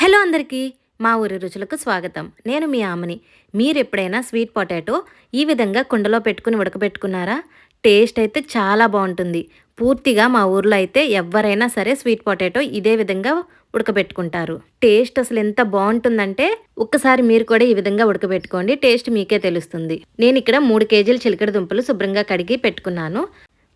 Hello అందరికీ మా ఊరి రుచులకు స్వాగతం. నేను మీ ఆమెని. మీరు ఎప్పుడైనా స్వీట్ పొటాటో ఈ విధంగా కుండలో పెట్టుకుని ఉడకబెట్టుకున్నారా? టేస్ట్ అయితే చాలా బాగుంటుంది. పూర్తిగా మా ఊర్లో అయితే ఎవరైనా సరే స్వీట్ పొటాటో ఇదే విధంగా ఉడకబెట్టుకుంటారు. టేస్ట్ అసలు ఎంత బాగుంటుందంటే ఒక్కసారి మీరు కూడా ఈ విధంగా ఉడకబెట్టుకోండి. టేస్ట్ మీకే తెలుస్తుంది. నేను ఇక్కడ మూడు కేజీల చిలకడ దుంపలు శుభ్రంగా కడిగి పెట్టుకున్నాను.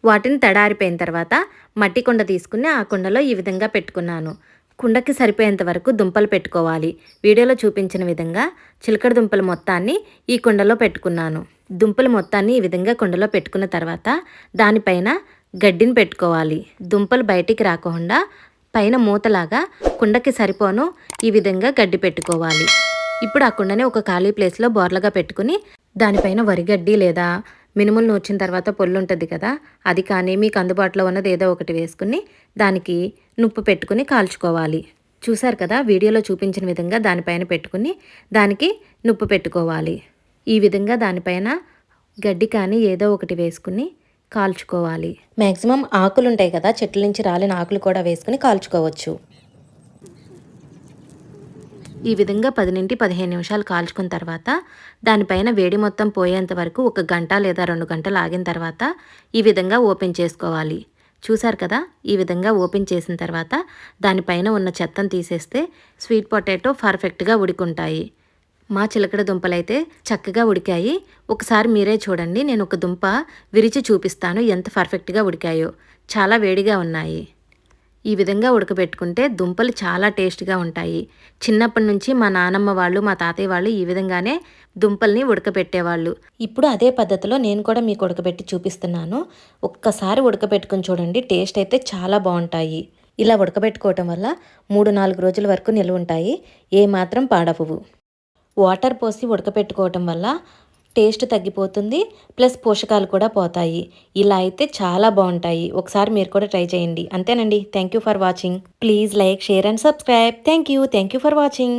వాటిని తడారిపోయిన తర్వాత మట్టి కుండ తీసుకుని ఆ కుండలో ఈ విధంగా పెట్టుకున్నాను. కుండకి సరిపోయేంత వరకు దుంపలు పెట్టుకోవాలి. వీడియోలో చూపించిన విధంగా చిలకడ దుంపల మొత్తాన్ని ఈ కుండలో పెట్టుకున్నాను. దుంపల మొత్తాన్ని ఈ విధంగా కుండలో పెట్టుకున్న తర్వాత దానిపైన గడ్డిని పెట్టుకోవాలి. దుంపలు బయటికి రాకుండా పైన మూతలాగా కుండకి సరిపోను ఈ విధంగా గడ్డి పెట్టుకోవాలి. ఇప్పుడు ఆ కుండని ఒక ఖాళీ ప్లేస్లో బోర్లగా పెట్టుకుని దానిపైన వరిగడ్డి లేదా మినుములు నూర్చిన తర్వాత పొల్లు ఉంటుంది కదా అది కానీ మీకు అందుబాటులో ఉన్నది ఏదో ఒకటి వేసుకుని దానికి నుప్పు పెట్టుకుని కాల్చుకోవాలి. చూశారు కదా వీడియోలో చూపించిన విధంగా దానిపైన పెట్టుకుని దానికి నుప్పు పెట్టుకోవాలి. ఈ విధంగా దానిపైన గడ్డి కానీ ఏదో ఒకటి వేసుకుని కాల్చుకోవాలి. మ్యాక్సిమం ఆకులు ఉంటాయి కదా చెట్ల నుంచి రాలిన ఆకులు కూడా వేసుకుని కాల్చుకోవచ్చు. ఈ విధంగా పది నుండి పదిహేను నిమిషాలు కాల్చుకున్న తర్వాత దానిపైన వేడి మొత్తం పోయేంత వరకు ఒక గంట లేదా రెండు గంటలు ఆగిన తర్వాత ఈ విధంగా ఓపెన్ చేసుకోవాలి. చూసారు కదా? ఈ విధంగా ఓపెన్ చేసిన తర్వాత దానిపైన ఉన్న చెత్తను తీసేస్తే స్వీట్ పొటాటో పర్ఫెక్ట్గా ఉడికుంటాయి. మా చిలకడ దుంపలైతే చక్కగా ఉడికాయి. ఒకసారి మీరే చూడండి. నేను ఒక దుంప విరిచి చూపిస్తాను. ఎంత పర్ఫెక్ట్గా ఉడికాయో. చాలా వేడిగా ఉన్నాయి. ఈ విధంగా ఉడకబెట్టుకుంటే దుంపలు చాలా టేస్ట్గా ఉంటాయి. చిన్నప్పటి నుంచి మా నానమ్మ వాళ్ళు మా తాతయ్య వాళ్ళు ఈ విధంగానే దుంపల్ని ఉడకబెట్టేవాళ్ళు. ఇప్పుడు అదే పద్ధతిలో నేను కూడా మీకు ఉడకబెట్టి చూపిస్తున్నాను. ఒక్కసారి ఉడకబెట్టుకుని చూడండి టేస్ట్ అయితే చాలా బాగుంటాయి. ఇలా ఉడకబెట్టుకోవటం వల్ల మూడు నాలుగు రోజుల వరకు నిల్వ ఉంటాయి ఏమాత్రం పాడవు వాటర్ పోసి ఉడకపెట్టుకోవటం వల్ల టేస్ట్ తగ్గిపోతుంది ప్లస్ పోషకాలు కూడా పోతాయి. ఇలా అయితే చాలా బాగుంటాయి. ఒకసారి మీరు కూడా ట్రై చేయండి. అంతేనండి. Thank you for watching please like share and subscribe thank you thank you for watching